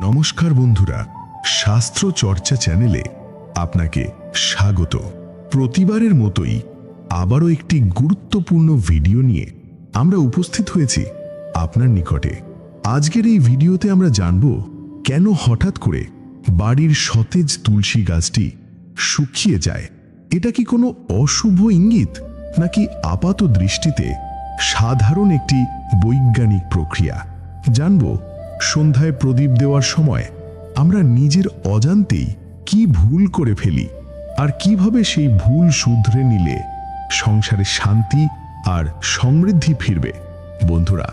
নমস্কার বন্ধুরা, শাস্ত্র চর্চা চ্যানেলে আপনাকে স্বাগত। প্রতিবারের মতোই আবারও একটি গুরুত্বপূর্ণ ভিডিও নিয়ে আমরা উপস্থিত হয়েছি আপনার নিকটে। আজকের এই ভিডিওতে আমরা জানব কেন হঠাৎ করে বাড়ির সতেজ তুলসী গাছটি শুকিয়ে যায়। এটা কি কোনো অশুভ ইঙ্গিত, নাকি আপাত দৃষ্টিতে সাধারণ একটি বৈজ্ঞানিক প্রক্রিয়া? জানব সন্ধ্যায় প্রদীপ দেওয়ার সময় আমরা নিজের অজান্তেই কি ভুল করে ফেলি আর কীভাবে সেই ভুল শুধরে নিলে সংসারে শান্তি আর সমৃদ্ধি ফিরবে? বন্ধুরা,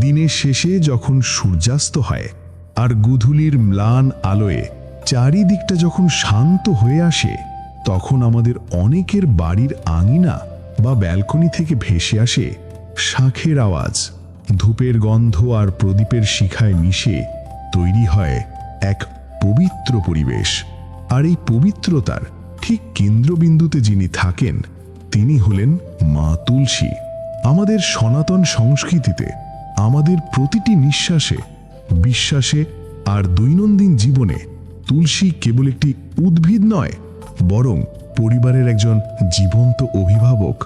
দিনের শেষে যখন সূর্যাস্ত হয় আর গুধুলির ম্লান আলোয়ে চারিদিকটা যখন শান্ত হয়ে আসে, তখন আমাদের অনেকের বাড়ির আঙিনা বা ব্যালকনি থেকে ভেসে আসে শাঁখের আওয়াজ। ধূপের গন্ধ আর প্রদীপের শিখায় মিশে তৈরি হয় এক পবিত্র পরিবেশ। আর এই পবিত্রতার ঠিক কেন্দ্রবিন্দুতে যিনি থাকেন, তিনি হলেন মা তুলসী। আমাদের সনাতন সংস্কৃতিতে আমাদের প্রতিটি নিঃশ্বাসে, বিশ্বাসে আর দৈনন্দিন জীবনে তুলসী কেবল একটি উদ্ভিদ নয়, বরং পরিবারের একজন জীবন্ত অভিভাবক।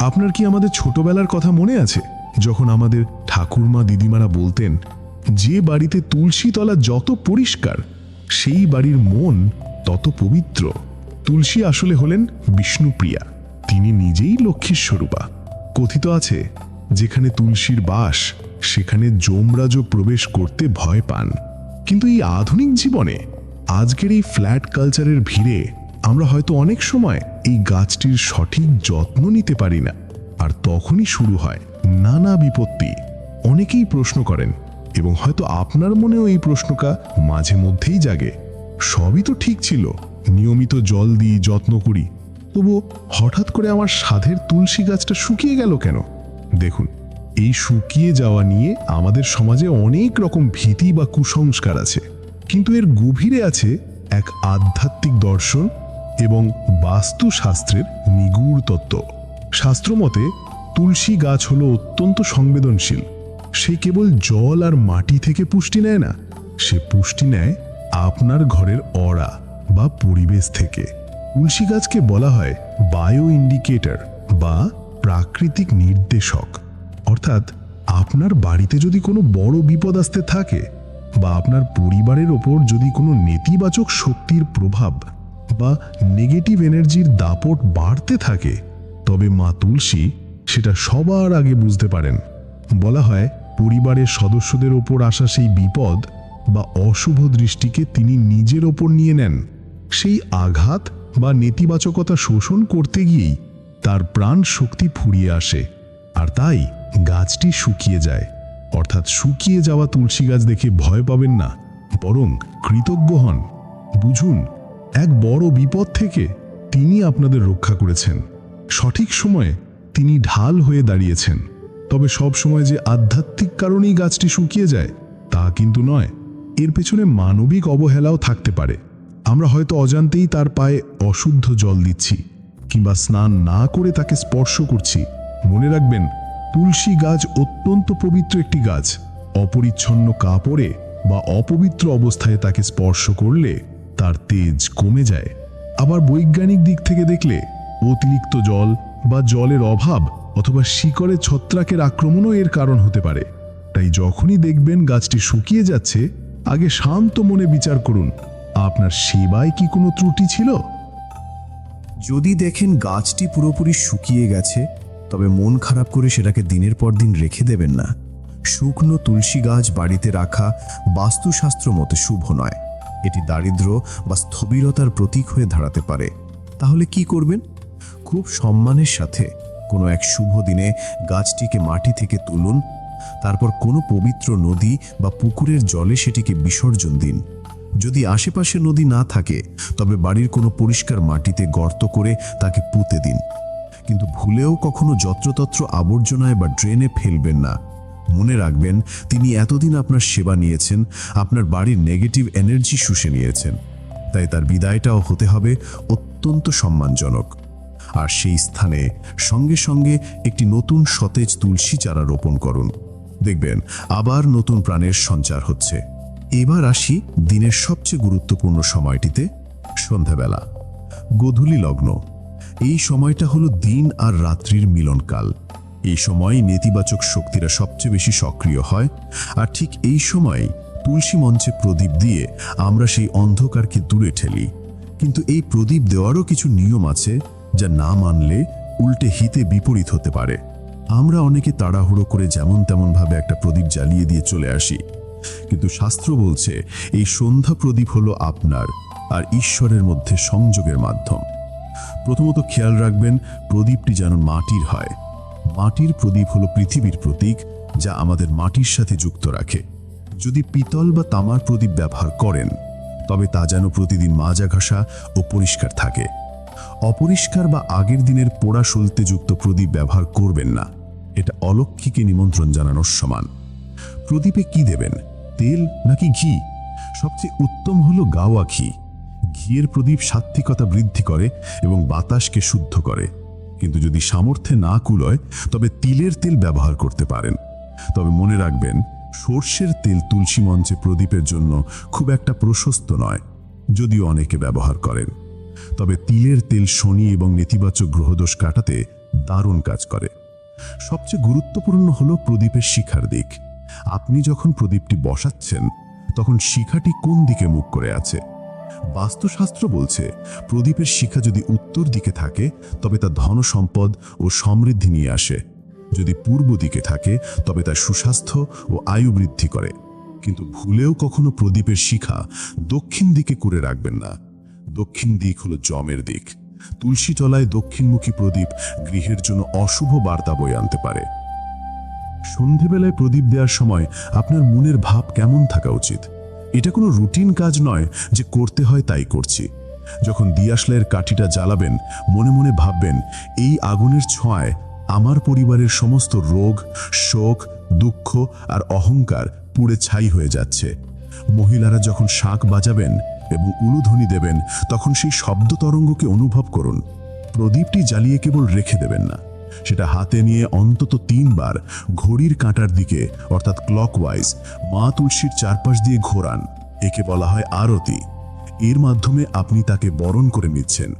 আপনার কি আমাদের ছোটবেলার কথা মনে আছে? যখন আমাদের ঠাকুরমা দিদিমারা বলতেন, যে বাড়িতে তুলসী তলা যত পরিষ্কার, সেই বাড়ির মন তত পবিত্র। তুলসী আসলে হলেন বিষ্ণুপ্রিয়া। তিনি নিজেই লক্ষ্মীর স্বরূপা। কথিত আছে, যেখানে তুলসীর বাস, সেখানে যমরাজও প্রবেশ করতে ভয় পান। কিন্তু এই আধুনিক জীবনে, আজকের এই ফ্ল্যাট কালচারের ভিড়ে, আমরা হয়তো অনেক সময় এই গাছটির সঠিক যত্ন নিতে পারি না। আর তখনই শুরু হয় নানা বিপত্তি অনেকেই প্রশ্ন করেন এবং হয়তো আপনার মনেও এই প্রশ্নটা মাঝে মধ্যেই জাগে। সবই তো ঠিক ছিল। নিয়মিত জল দিই, যত্ন করি। তবু হঠাৎ করে আমার সাধের তুলসী গাছটা শুকিয়ে গেল কেন? দেখুন, এই শুকিয়ে যাওয়া নিয়ে আমাদের সমাজে অনেক রকম ভীতি বা কুসংস্কার আছে। কিন্তু এর গভীরে আছে এক আধ্যাত্মিক দর্শন এবং বাস্তুশাস্ত্রের নিগুড় তত্ত্ব। শাস্ত্রমতে তুলসী গাছ হলো অত্যন্ত সংবেদনশীল। সে কেবল জল আর মাটি থেকে পুষ্টি নেয় না, সে পুষ্টি নেয় আপনার ঘরের অড়া বা পরিবেশ থেকে। তুলসী গাছকে বলা হয় বায়ো ইন্ডিকেটর বা প্রাকৃতিক নির্দেশক। অর্থাৎ আপনার বাড়িতে যদি কোনো বড় বিপদ আসতে থাকে বা আপনার পরিবারের ওপর যদি কোনো নেতিবাচক শক্তির প্রভাব বা নেগেটিভ এনার্জির দাপট বাড়তে থাকে, তবে মা তুলসী সেটা সবার আগে বুঝতে পারেন। বলা হয়, পরিবারের সদস্যদের ওপর আসা সেই বিপদ বা অশুভ দৃষ্টিকে তিনি নিজের ওপর নিয়ে নেন। সেই আঘাত বা নেতিবাচকতা শোষণ করতে গিয়েই তার প্রাণ শক্তি ফুরিয়ে আসে আর তাই গাছটি শুকিয়ে যায়। অর্থাৎ শুকিয়ে যাওয়া তুলসী গাছ দেখে ভয় পাবেন না, বরং কৃতজ্ঞ হন। বুঝুন, এক বড় বিপদ থেকে তিনি আপনাদের রক্ষা করেছেন। সঠিক সময়ে তিনি ঢাল হয়ে দাঁড়িয়েছেন। তবে সব সময় যে আধ্যাত্মিক কারণেই গাছটি শুকিয়ে যায়, তা কিন্তু নয়। এর পেছনে মানবিক অবহেলাও থাকতে পারে। আমরা হয়তো অজান্তেই তার পায়ে অশুদ্ধ জল দিচ্ছি, কিংবা স্নান না করে তাকে স্পর্শ করছি। মনে রাখবেন, তুলসী গাছ অত্যন্ত পবিত্র একটি গাছ। অপরিচ্ছন্ন কাপড়ে বা অপবিত্র অবস্থায় তাকে স্পর্শ করলে তার তেজ কমে যায়। আবার বৈজ্ঞানিক দিক থেকে দেখলে অতিরিক্ত জল বা জলের অভাব অথবা শিকড়ে ছত্রাকের আক্রমণও এর কারণ হতে পারে। তাই যখনই দেখবেন গাছটি শুকিয়ে যাচ্ছে, আগে শান্ত মনে বিচার করুন, আপনার সেবায় কি কোনো ত্রুটি ছিল? যদি দেখেন গাছটি পুরোপুরি শুকিয়ে গেছে, তবে মন খারাপ করে সেটাকে দিনের পর দিন রেখে দেবেন না। শুকনো তুলসী গাছ বাড়িতে রাখা বাস্তুশাস্ত্র মতে শুভ নয়। এটি দারিদ্র্য বা স্থবিরতার প্রতীক হয়ে দাঁড়াতে পারে। তাহলে কি করবেন? খুব সম্মানের সাথে কোনো এক শুভ দিনে গাছটিকে মাটি থেকে তুলুন, তারপর কোনো পবিত্র নদী বা পুকুরের জলে সেটিকে বিসর্জন দিন। যদি আশেপাশে নদী না থাকে, তবে বাড়ির কোনো পরিষ্কার মাটিতে গর্ত করে তাকে পুঁতে দিন। কিন্তু ভুলেও কখনো যত্রতত্র আবর্জনায় বা ড্রেনে ফেলবেন না। মনে রাখবেন, তিনি এতদিন আপনার সেবা নিয়েছেন, আপনার বাড়ির নেগেটিভ এনার্জি শুষে নিয়েছেন। তাই তার বিদায়টাও হতে হবে অত্যন্ত সম্মানজনক। আর সেই স্থানে সঙ্গে সঙ্গে একটি নতুন সতেজ তুলসী চারা রোপণ করুন। দেখবেন, আবার নতুন প্রাণের সঞ্চার হচ্ছে। এবার আসি দিনের সবচেয়ে গুরুত্বপূর্ণ সময়টিতে, সন্ধ্যাবেলা। গোধূলি লগ্ন। এই সময়টা হলো দিন আর রাত্রির মিলনকাল। এই সময় নেতিবাচক শক্তিরা সবচেয়ে বেশি সক্রিয় হয়। আর ঠিক এই সময় তুলসী মঞ্চে প্রদীপ দিয়ে আমরা সেই অন্ধকারকে দূরে ঠেলি। কিন্তু এই প্রদীপ দেওয়ারও কিছু নিয়ম আছে যা না মানলে উল্টে হিতে বিপরীত হতে পারে। আমরা অনেকে তাড়াহুড়ো করে যেমন তেমনভাবে একটা প্রদীপ জ্বালিয়ে দিয়ে চলে আসি। কিন্তু শাস্ত্র বলছে, এই সন্ধ্যা প্রদীপ হলো আপনার আর ঈশ্বরের মধ্যে সংযোগের মাধ্যম। প্রথমত খেয়াল রাখবেন, প্রদীপটি যেন মাটির হয়। মাটির প্রদীপ হলো পৃথিবীর প্রতীক, যা আমাদের মাটির সাথে যুক্ত রাখে। যদি পিতল বা তামার প্রদীপ ব্যবহার করেন, তবে তা যেন প্রতিদিন মাজা ঘষা ও পরিষ্কার থাকে। অপরিষ্কার বা আগের দিনের পোড়া সলতে যুক্ত প্রদীপ ব্যবহার করবেন না। এটা অলক্ষীকে নিমন্ত্রণ জানানোর সমান। প্রদীপে কি দেবেন? তেল নাকি ঘি? সবচেয়ে উত্তম হলো গাওয়া ঘি। ঘিয়ের প্রদীপ সাত্ত্বিকতা বৃদ্ধি করে এবং বাতাসকে শুদ্ধ করে। কিন্তু যদি সামর্থ্যে না কুলয়, তবে তিলের তেল ব্যবহার করতে পারেন। তবে মনে রাখবেন, সর্ষের তেল তুলসী মঞ্চে প্রদীপের জন্য খুব একটা প্রশস্ত নয়, যদিও অনেকে ব্যবহার করেন। তবে তিলের তেল শনি এবং নেতিবাচক গ্রহদোষ কাটাতে দারুণ কাজ করে। সবচেয়ে গুরুত্বপূর্ণ হলো প্রদীপের শিখার দিক। আপনি যখন প্রদীপটি বসাচ্ছেন, তখন শিখাটি কোন দিকে মুখ করে আছে? বাস্তুশাস্ত্র বলছে, প্রদীপের শিখা যদি উত্তর দিকে থাকে, তবে তা ধন সম্পদ ও সমৃদ্ধি নিয়ে আসে। যদি পূর্ব দিকে থাকে, তবে তা সুস্বাস্থ্য ও আয়ু বৃদ্ধি করে। কিন্তু ভুলেও কখনো প্রদীপের শিখা দক্ষিণ দিকে করে রাখবেন না। দক্ষিণ দিক হলো জমের দিক। তুলসী তলায় দক্ষিণমুখী প্রদীপ গৃহের জন্য অশুভ বার্তা বয়ে আনতে পারে। সন্ধেবেলায় প্রদীপ দেওয়ার সময় আপনার মনের ভাব কেমন থাকা উচিত? এটা কোনো রুটিন কাজ নয় যে করতে হয় তাই করছি। যখন দিয়াশলাইয়ের কাঠিটা জ্বালাবেন, মনে মনে ভাববেন, এই আগুনের ছোঁয়ায় আমার পরিবারের সমস্ত রোগ, শোক, দুঃখ আর অহংকার পুড়ে ছাই হয়ে যাচ্ছে। মহিলারা যখন শাঁখ বাজাবেন এবং উলুধ্বনি দেবেন, তখন সেই শব্দ তরঙ্গকে অনুভব করুন। প্রদীপটি জ্বালিয়ে কেবল রেখে দেবেন না। সেটা হাতে নিয়ে অন্তত তিনবার ঘড়ির কাঁটার দিকে, অর্থাৎ ক্লকওয়াইজ মা তুলসীর চারপাশ দিয়ে ঘোরান। একে বলা হয় আরতি। এর মাধ্যমে আপনি তাকে বরণ করে নিচ্ছেন।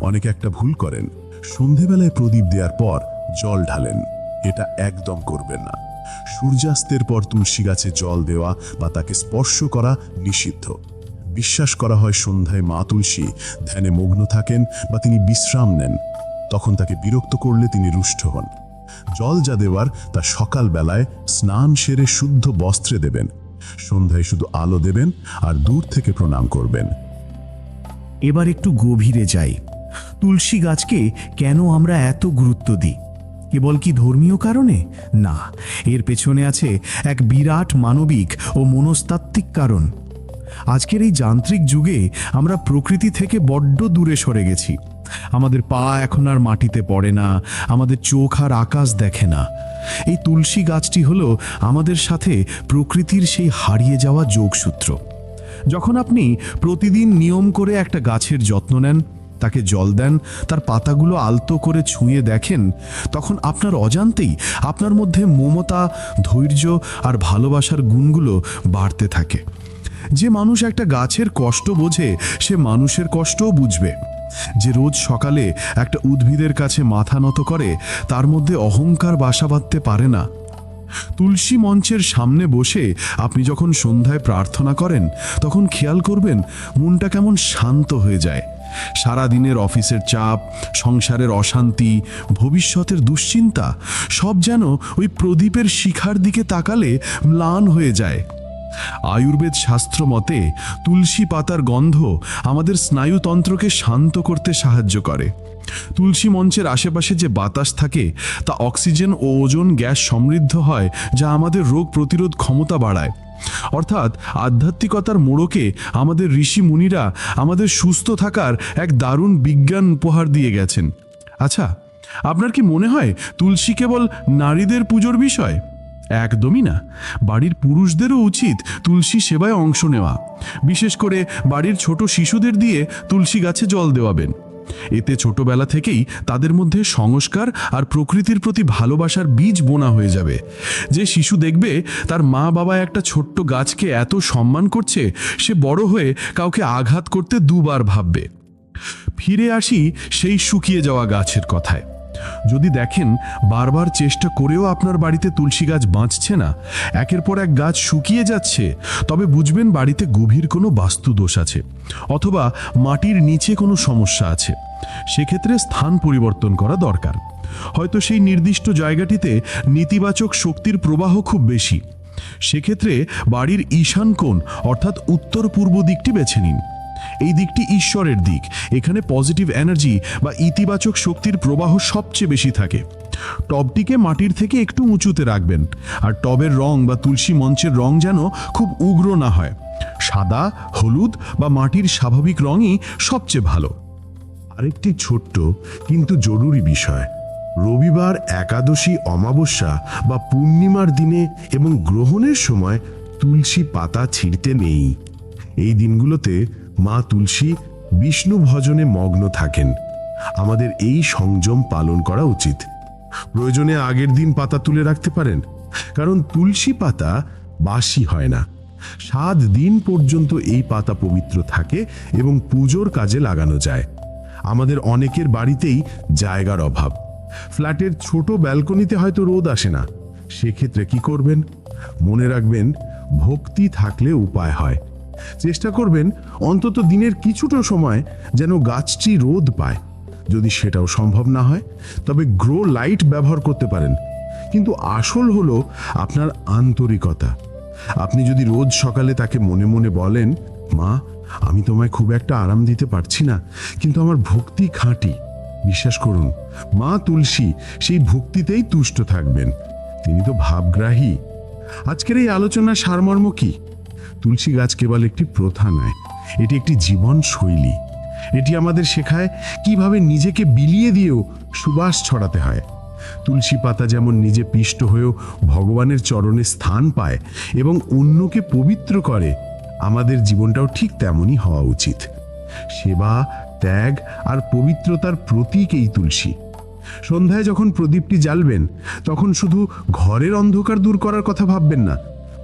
অনেকে একটা ভুল করেন। সন্ধেবেলায় প্রদীপ দেওয়ার পর জল ঢালেন। এটা একদম করবেন না। সূর্যাস্তের পর তুলসী গাছে জল দেওয়া বা তাকে স্পর্শ করা নিষিদ্ধ। বিশ্বাস করা হয় সন্ধ্যায় মা তুলসী ধ্যানে মগ্ন থাকেন বা তিনি বিশ্রাম নেন। তখন তাকে বিরক্ত করলে তিনি রুষ্ট হন। জল যা দেওয়ার তা সকাল বেলায় স্নান সেরে শুদ্ধ বস্ত্রে দেবেন। সন্ধ্যায় শুধু আলো দেবেন আর দূর থেকে প্রণাম করবেন। এবার একটু গভীরে যাই। তুলসী গাছকে কেন আমরা এত গুরুত্ব দিই? কেবল কি ধর্মীয় কারণে? না, এর পেছনে আছে এক বিরাট মানবিক ও মনস্তাত্ত্বিক কারণ। আজকের এই যান্ত্রিক যুগে আমরা প্রকৃতি থেকে বড্ড দূরে সরে গেছি। আমাদের পা এখন আর মাটিতে পড়ে না, আমাদের চোখ আর আকাশ দেখে না। এই তুলসী গাছটি হলো আমাদের সাথে প্রকৃতির সেই হারিয়ে যাওয়া যোগসূত্র। যখন আপনি প্রতিদিন নিয়ম করে একটা গাছের যত্ন নেন, তাকে জল দেন, তার পাতাগুলো আলতো করে ছুঁয়ে দেখেন, তখন আপনার অজান্তেই আপনার মধ্যে মমতা, ধৈর্য আর ভালোবাসার গুণগুলো বাড়তে থাকে। যে মানুষ একটা গাছের কষ্ট বোঝে, সে মানুষের কষ্টও বুঝবে। যে রোজ সকালে একটা উদ্ভিদের কাছে মাথা নত করে, তার মধ্যে অহংকার বাসা বাঁধতে পারে না। তুলসী মঞ্চের সামনে বসে আপনি যখন সন্ধ্যায় প্রার্থনা করেন, তখন খেয়াল করবেন মনটা কেমন শান্ত হয়ে যায়। সারা দিনের অফিসের চাপ, সংসারের অশান্তি, ভবিষ্যতের দুশ্চিন্তা, সব যেন ওই প্রদীপের শিখার দিকে তাকালে ম্লান হয়ে যায়। আয়ুর্বেদ শাস্ত্র মতে, তুলসী পাতার গন্ধ আমাদের স্নায়ুতন্ত্রকে শান্ত করতে সাহায্য করে। তুলসী মঞ্চের আশেপাশে যে বাতাস থাকে, তা অক্সিজেন ও ওজন গ্যাস সমৃদ্ধ হয়, যা আমাদের রোগ প্রতিরোধ ক্ষমতা বাড়ায়। অর্থাৎ আধ্যাত্মিকতার মোড়কে আমাদের ঋষি মুনিরা আমাদের সুস্থ থাকার এক দারুণ বিজ্ঞান উপহার দিয়ে গেছেন। আচ্ছা আপনার কি মনে হয় তুলসী কেবল নারীদের পুজোর বিষয়? একদমই না বাড়ির পুরুষদেরও উচিত তুলসী সেবায় অংশ নেওয়া। বিশেষ করে বাড়ির ছোট শিশুদের দিয়ে তুলসী গাছে জল দেওয়াবেন। এতে ছোটবেলা থেকেই তাদের মধ্যে সংস্কার আর প্রকৃতির প্রতি ভালোবাসার বীজ বোনা হয়ে যাবে। যে শিশু দেখবে তার মা বাবা একটা ছোট্ট গাছকে এত সম্মান করছে, সে বড় হয়ে কাউকে আঘাত করতে দুবার ভাববে। ফিরে আসি সেই শুকিয়ে যাওয়া গাছের কথায়। যদি দেখেন, বারবার চেষ্টা করেও আপনার বাড়িতে তুলসী গাছ বাঁচছে না, একের পর এক গাছ শুকিয়ে যাচ্ছে, তবে বুঝবেন বাড়িতে গভীর কোনো বাস্তু দোষ আছে, অথবা মাটির নিচে কোনো সমস্যা আছে। সেক্ষেত্রে স্থান পরিবর্তন করা দরকার। হয়তো সেই নির্দিষ্ট জায়গাটিতে নেতিবাচক শক্তির প্রবাহ খুব বেশি। সেক্ষেত্রে বাড়ির ঈশান কোণ, অর্থাৎ উত্তর পূর্ব দিকটি বেছে নিন। এই দিকটি ঈশ্বরের দিক। এখানে পজিটিভ এনার্জি বা ইতিবাচক শক্তির প্রবাহ সবচেয়ে বেশি থাকে। টবটিকে মাটির থেকে একটু উঁচুতে রাখবেন, আর টবের রং বা তুলসী মঞ্চের রং যেন খুব উগ্র না হয়। সাদা, হলুদ বা মাটির স্বাভাবিক রঙই সবচেয়ে ভালো। আরেকটি ছোট্ট কিন্তু জরুরি বিষয়। রবিবার একাদশী অমাবস্যা বা পূর্ণিমার দিনে এবং গ্রহণের সময় তুলসী পাতা ছিঁড়তে নেই। এই দিনগুলোতে মা তুলসী বিষ্ণু ভজনে মগ্ন থাকেন। আমাদের এই সংযম পালন করা উচিত। প্রয়োজনে আগের দিন পাতা তুলে রাখতে পারেন, কারণ তুলসী পাতা বাসি হয় না। সাত দিন পর্যন্ত এই পাতা পবিত্র থাকে এবং পুজোর কাজে লাগানো যায়। আমাদের অনেকের বাড়িতেই জায়গার অভাব। ফ্ল্যাটের ছোট ব্যালকনিতে হয়তো রোদ আসে না। সেক্ষেত্রে কি করবেন? মনে রাখবেন, ভক্তি থাকলে উপায় হয়। চেষ্টা করবেন অন্তত দিনের কিছুটা সময় যেন গাছটি রোদ পায়। যদি সেটাও সম্ভব না হয়, তবে গ্রো লাইট ব্যবহার করতে পারেন। কিন্তু আসল হলো আপনার আন্তরিকতা। আপনি যদি রোজ সকালে তাকে মনে মনে বলেন, মা, আমি তোমায় খুব একটা আরাম দিতে পারছি না, কিন্তু আমার ভক্তি খাঁটি। বিশ্বাস করুন, মা তুলসী সেই ভক্তিতেই তুষ্ট থাকবেন। তিনি তো ভাবগ্রাহী। আজকের এই আলোচনার সারমর্ম কি? তুলসী গাছ কেবল একটি প্রথা নয়, এটি একটি জীবন শৈলী। এটি আমাদের শেখায় কীভাবে নিজেকে বিলিয়ে দিয়েও সুবাস ছড়াতে হয়। তুলসী পাতা যেমন নিজে পিষ্ট হয়েও ভগবানের চরণে স্থান পায় এবং অন্যকে পবিত্র করে, আমাদের জীবনটাও ঠিক তেমনই হওয়া উচিত। সেবা, ত্যাগ আর পবিত্রতার প্রতীক এই তুলসী। সন্ধ্যায় যখন প্রদীপটি জ্বালবেন, তখন শুধু ঘরের অন্ধকার দূর করার কথা ভাববেন না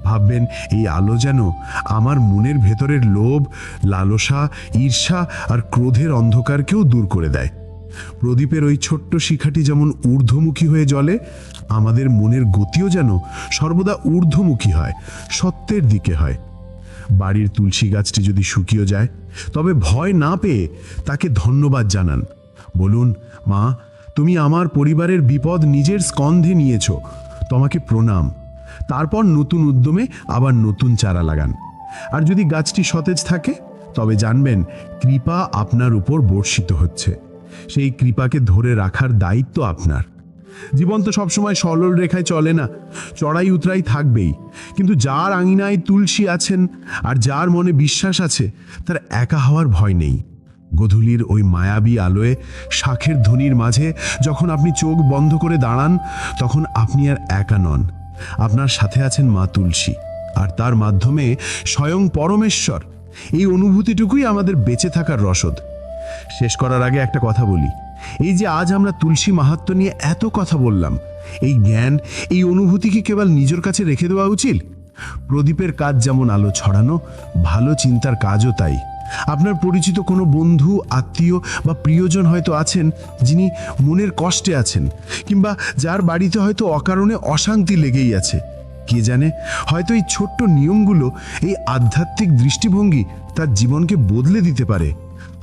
ভাববেন, এই আলো যেন আমার মনের ভেতরের লোভ, লালসা, ঈর্ষা আর ক্রোধের অন্ধকারকেও দূর করে দেয়। প্রদীপের ওই ছোট্ট শিখাটি যেমন ঊর্ধ্বমুখী হয়ে জ্বলে, আমাদের মনের গতিও যেন সর্বদা ঊর্ধ্বমুখী হয়, সত্যের দিকে হয়। বাড়ির তুলসী গাছটি যদি শুকিয়ে যায়, তবে ভয় না পেয়ে তাকে ধন্যবাদ জানান। বলুন, মা, তুমি আমার পরিবারের বিপদ নিজের স্কন্ধে নিয়েছো। তোমাকে প্রণাম। তারপর নতুন উদ্যমে আবার নতুন চারা লাগান। আর যদি গাছটি সতেজ থাকে, তবে জানবেন কৃপা আপনার উপর বর্ষিত হচ্ছে। সেই কৃপাকে ধরে রাখার দায়িত্ব আপনার। জীবন তো সবসময় সরল রেখায় চলে না, চড়াই উতরাই থাকবেই। কিন্তু যার আঙিনায় তুলসী আছেন আর যার মনে বিশ্বাস আছে, তার একা হওয়ার ভয় নেই। গধূলির ওই মায়াবী আলোয় শাখের ধ্বনির মাঝে যখন আপনি চোখ বন্ধ করে দাঁড়ান, তখন আপনি আর একা নন। আপনার সাথে আছেন মা তুলসী, আর তার মাধ্যমে স্বয়ং পরমেশ্বর। এই অনুভূতিটুকুই আমাদের বেঁচে থাকার রসদ। শেষ করার আগে একটা কথা বলি। এই যে আজ আমরা তুলসী মাহাত্ম নিয়ে এত কথা বললাম, এই জ্ঞান, এই অনুভূতি কি কেবল নিজের কাছে রেখে দেওয়া উচিত? প্রদীপের কাজ যেমন আলো ছড়ানো, ভালো চিন্তার কাজও তাই। আপনার পরিচিত কোনো বন্ধু, আত্মীয় বা প্রিয়জন হয়তো আছেন যিনি মনের কষ্টে আছেন কিংবা যার বাড়িতে হয়তো অকারণে অশান্তি লেগেই আছে। কে জানে, হয়তো এই ছোট্ট নিয়মগুলো এই আধ্যাত্মিক দৃষ্টিভঙ্গি তার জীবনকে বদলে দিতে পারে।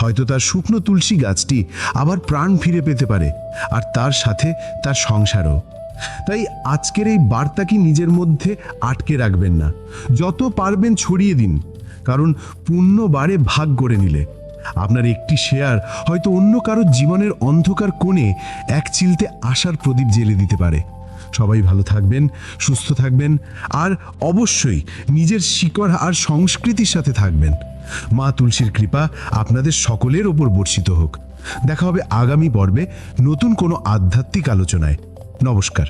হয়তো তার শুকনো তুলসী গাছটি আবার প্রাণ ফিরে পেতে পারে আর তার সাথে তার সংসারও। তাই আজকের এই বার্তা কি নিজের মধ্যে আটকে রাখবেন না। যত পারবেন ছড়িয়ে দিন। কারণ পুণ্য বারে ভাগ করে নিলে। আপনার একটি শেয়ার হয়তো অন্য কারও জীবনের অন্ধকার কোণে এক চিলতে আশার প্রদীপ জেলে দিতে পারে। সবাই ভালো থাকবেন, সুস্থ থাকবেন, আর অবশ্যই নিজের শিকড় আর সংস্কৃতির সাথে থাকবেন। মা তুলসীর কৃপা আপনাদের সকলের ওপর বর্ষিত হোক। দেখা হবে আগামী পর্বে নতুন কোনো আধ্যাত্মিক আলোচনায়। নমস্কার।